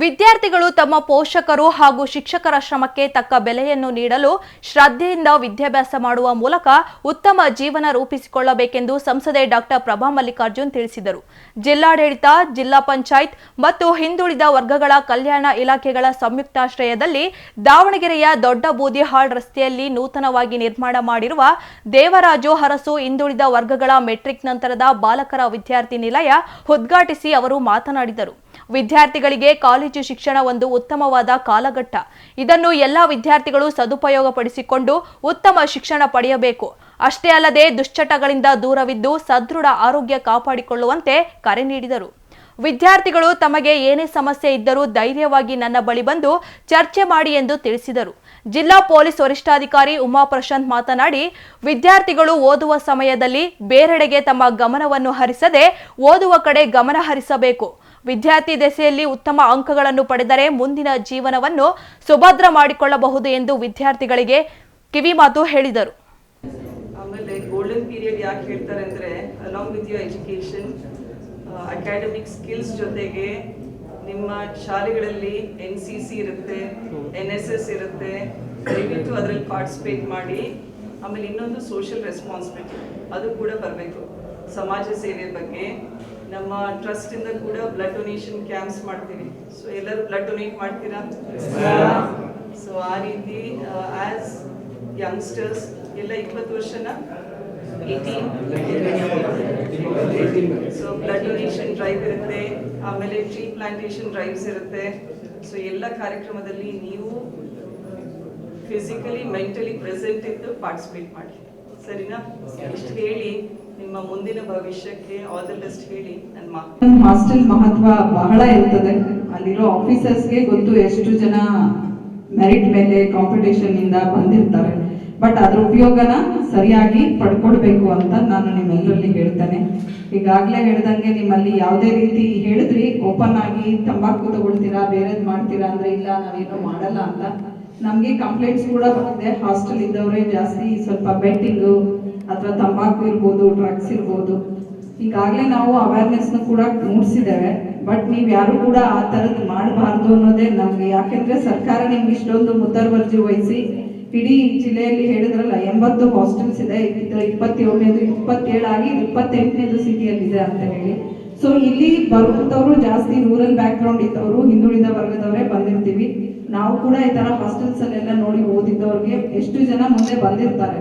ವಿದ್ಯಾರ್ಥಿಗಳು ತಮ್ಮ ಪೋಷಕರು ಹಾಗೂ ಶಿಕ್ಷಕರ ಶ್ರಮಕ್ಕೆ ತಕ್ಕ ಬೆಲೆಯನ್ನು ನೀಡಲು ಶ್ರದ್ಧೆಯಿಂದ ವಿದ್ಯಾಭ್ಯಾಸ ಮಾಡುವ ಮೂಲಕ ಉತ್ತಮ ಜೀವನ ರೂಪಿಸಿಕೊಳ್ಳಬೇಕೆಂದು ಸಂಸದೆ ಡಾಕ್ಟರ್ ಪ್ರಭಾ ಮಲ್ಲಿಕಾರ್ಜುನ್ ತಿಳಿಸಿದರು. ಜಿಲ್ಲಾಡಳಿತ, ಜಿಲ್ಲಾ ಪಂಚಾಯತ್ ಮತ್ತು ಹಿಂದುಳಿದ ವರ್ಗಗಳ ಕಲ್ಯಾಣ ಇಲಾಖೆಗಳ ಸಂಯುಕ್ತಾಶ್ರಯದಲ್ಲಿ ದಾವಣಗೆರೆಯ ದೊಡ್ಡ ಬೂದಿಹಾಳ್ ರಸ್ತೆಯಲ್ಲಿ ನೂತನವಾಗಿ ನಿರ್ಮಾಣ ಮಾಡಿರುವ ದೇವರಾಜು ಹರಸು ಹಿಂದುಳಿದ ವರ್ಗಗಳ ಮೆಟ್ರಿಕ್ ನಂತರದ ಬಾಲಕರ ವಿದ್ಯಾರ್ಥಿ ನಿಲಯ ಉದ್ಘಾಟಿಸಿ ಅವರು ಮಾತನಾಡಿದರು. ವಿದ್ಯಾರ್ಥಿಗಳಿಗೆ ಕಾಲೇಜು ಶಿಕ್ಷಣ ಒಂದು ಉತ್ತಮವಾದ ಕಾಲಘಟ್ಟ. ಇದನ್ನು ಎಲ್ಲ ವಿದ್ಯಾರ್ಥಿಗಳು ಸದುಪಯೋಗಪಡಿಸಿಕೊಂಡು ಉತ್ತಮ ಶಿಕ್ಷಣ ಪಡೆಯಬೇಕು. ಅಷ್ಟೇ ಅಲ್ಲದೆ ದುಶ್ಚಟಗಳಿಂದ ದೂರವಿದ್ದು ಸದೃಢ ಆರೋಗ್ಯ ಕಾಪಾಡಿಕೊಳ್ಳುವಂತೆ ಕರೆ ನೀಡಿದರು. ವಿದ್ಯಾರ್ಥಿಗಳು ತಮಗೆ ಏನೇ ಸಮಸ್ಯೆ ಇದ್ದರೂ ಧೈರ್ಯವಾಗಿ ನನ್ನ ಬಳಿ ಬಂದು ಚರ್ಚೆ ಮಾಡಿ ಎಂದು ತಿಳಿಸಿದರು. ಜಿಲ್ಲಾ ಪೊಲೀಸ್ ವರಿಷ್ಠಾಧಿಕಾರಿ ಉಮಾ ಪ್ರಶಾಂತ್ ಮಾತನಾಡಿ, ವಿದ್ಯಾರ್ಥಿಗಳು ಓದುವ ಸಮಯದಲ್ಲಿ ಬೇರೆಡೆಗೆ ತಮ್ಮ ಗಮನವನ್ನು ಹರಿಸದೆ ಓದುವ ಕಡೆ ಗಮನ ಹರಿಸಬೇಕು. ವಿದ್ಯಾರ್ಥಿ ದೆಸೆಯಲ್ಲಿ ಉತ್ತಮ ಅಂಕಗಳನ್ನು ಪಡೆದರೆ ಮುಂದಿನ ಜೀವನವನ್ನು ಸುಭದ್ರ ಮಾಡಿಕೊಳ್ಳಬಹುದು ಎಂದು ವಿದ್ಯಾರ್ಥಿಗಳಿಗೆ ಕಿವಿಮಾತು ಹೇಳಿದರು. ಆಮೇಲೆ ಗೋಲ್ಡನ್ ಪೀರಿಯಡ್ ಯಾಕೆ ಹೇಳ್ತಾರೆ ಅಂದರೆ along with your education academic skills ಜೊತೆಗೆ ನಿಮ್ಮ ಶಾಲೆಗಳಲ್ಲಿ ಎನ್ ಸಿ ಸಿ ಇರುತ್ತೆ ಎನ್ ಎಸ್ ಎಸ್ ಇರುತ್ತೆ, ದಯವಿಟ್ಟು ಅದರಲ್ಲಿ ಪಾರ್ಟಿಸಿಪೇಟ್ ಮಾಡಿ. ಆಮೇಲೆ ಇನ್ನೊಂದು ಸೋಷಿಯಲ್ ರೆಸ್ಪಾನ್ಸಿಬಿಲಿಟಿ ಅದು ಕೂಡ ಬರಬೇಕು. ಸಮಾಜ ಸೇವೆ ಬಗ್ಗೆ ನಮ್ಮ ಟ್ರಸ್ಟಿಂದ ಕೂಡ ಬ್ಲಡ್ ಡೊನೇಷನ್ ಕ್ಯಾಂಪ್ಸ್ ಮಾಡ್ತೀವಿ. ಸೊ ಎಲ್ಲರೂ ಬ್ಲಡ್ ಡೊನೇಟ್ ಮಾಡ್ತೀರಾ? ಸೊ ಆ ರೀತಿ ಆಸ್ ಯಂಗ್ಸ್ಟರ್ಸ್ ಎಲ್ಲ ಇಪ್ಪತ್ತು ವರ್ಷನ ಸೊ ಬ್ಲಡ್ ಡೊನೇಷನ್ ಡ್ರೈವ್ ಇರುತ್ತೆ, ಆಮೇಲೆ ಟ್ರೀ ಪ್ಲಾಂಟೇಶನ್ ಡ್ರೈವ್ಸ್ ಇರುತ್ತೆ. ಸೊ ಎಲ್ಲ ಕಾರ್ಯಕ್ರಮದಲ್ಲಿ ನೀವು ಫಿಸಿಕಲಿ ಮೆಂಟಲಿ ಪ್ರೆಸೆಂಟ್ ಇದ್ದು ಪಾರ್ಟಿಸಿಪೇಟ್ ಮಾಡಿ ಸರಿನಾ? ಇಷ್ಟು ಹೇಳಿ, ನಿಮ್ಮ ಮುಂದಿನ ಭವಿಷ್ಯಕ್ಕೆ ಆಲ್ ದ ಬೆಸ್ಟ್ ಹೇಳಿ ನನ್ನ ಹಾಸ್ಟೆಲ್ ಮಹತ್ವ ಬಹಳ ಇರ್ತದೆ. ಅಲ್ಲಿರೋ ಆಫೀಸರ್ಸ್ಗೆ ಗೊತ್ತು ಎಷ್ಟು ಜನ ಮೆರಿಟ್ ಮೇಲೆ ಕಾಂಪಿಟೇಷನ್ ಇಂದ ಬಂದಿರ್ತಾರೆ. ಬಟ್ ಅದ್ರ ಉಪಯೋಗನ ಸರಿಯಾಗಿ ಪಡ್ಕೊಡ್ಬೇಕು ಅಂತ ನಾನು ನಿಮ್ಮೆಲ್ಲರಲ್ಲಿ ಹೇಳ್ತೇನೆ. ಈಗಾಗಲೇ ಹೇಳ್ದಂಗೆ ನಿಮ್ಮಲ್ಲಿ ಯಾವುದೇ ರೀತಿ ಹೇಳಿದ್ರಿ ಓಪನ್ ಆಗಿ ತಂಬಾಕು ತಗೊಳ್ತೀರಾ, ಬೇರೆದ್ ಮಾಡ್ತೀರಾ ಅಂದ್ರೆ ಇಲ್ಲ, ನಾವೇನು ಮಾಡಲ್ಲ ಅಂತ. ನಮ್ಗೆ ಕಂಪ್ಲೇಂಟ್ಸ್ ಕೂಡ ಬಂದಿದೆ. ಹಾಸ್ಟೆಲ್ ಇದ್ದವರೇ ಜಾಸ್ತಿ ಸ್ವಲ್ಪ ಬೆಟ್ಟಿಂಗು ಅಥವಾ ತಂಬಾಕು ಇರ್ಬೋದು ಡ್ರಗ್ಸ್ ಇರ್ಬೋದು. ಈಗಾಗಲೇ ನಾವು ಅವೇರ್ನೆಸ್ನ ಕೂಡ ಮೂಡಿಸಿದ್ದೇವೆ. ಬಟ್ ನೀವು ಯಾರು ಕೂಡ ಆ ಥರದ್ದು ಮಾಡಬಾರ್ದು ಅನ್ನೋದೇ ನಮ್ಗೆ. ಯಾಕೆಂದ್ರೆ ಸರ್ಕಾರ ನಿಮ್ಗೆ ಇಷ್ಟೊಂದು ಮುತರ್ವರ್ಜಿ ವಹಿಸಿ ಇಡೀ ಜಿಲ್ಲೆಯಲ್ಲಿ ಹೇಳಿದ್ರಲ್ಲ, ಎಂಬತ್ತು ಹಾಸ್ಟೆಲ್ಸ್ ಇದೆ. ಇದು ಇಪ್ಪತ್ತೇಳನೇದು, ಇಪ್ಪತ್ತೇಳಾಗಿ ಇಪ್ಪತ್ತೆಂಟನೇದು ಸಿಟಿಯಲ್ಲಿದೆ ಅಂತ ಹೇಳಿ. ಸೊ ಇಲ್ಲಿ ಬರುವಂತವ್ರು ಜಾಸ್ತಿ ರೂರಲ್ ಬ್ಯಾಕ್ಗ್ರೌಂಡ್ ಇದ್ದವರು, ಹಿಂದುಳಿದ ವರ್ಗದವರೇ ಬಂದಿರ್ತೀವಿ. ನಾವು ಕೂಡ ಈ ತರ ಹಾಸ್ಟೆಲ್ಸ್ ಅಲ್ಲೆಲ್ಲ ನೋಡಿ ಓದಿದ್ದವ್ರಿಗೆ ಎಷ್ಟು ಜನ ಮುಂದೆ ಬಂದಿರ್ತಾರೆ.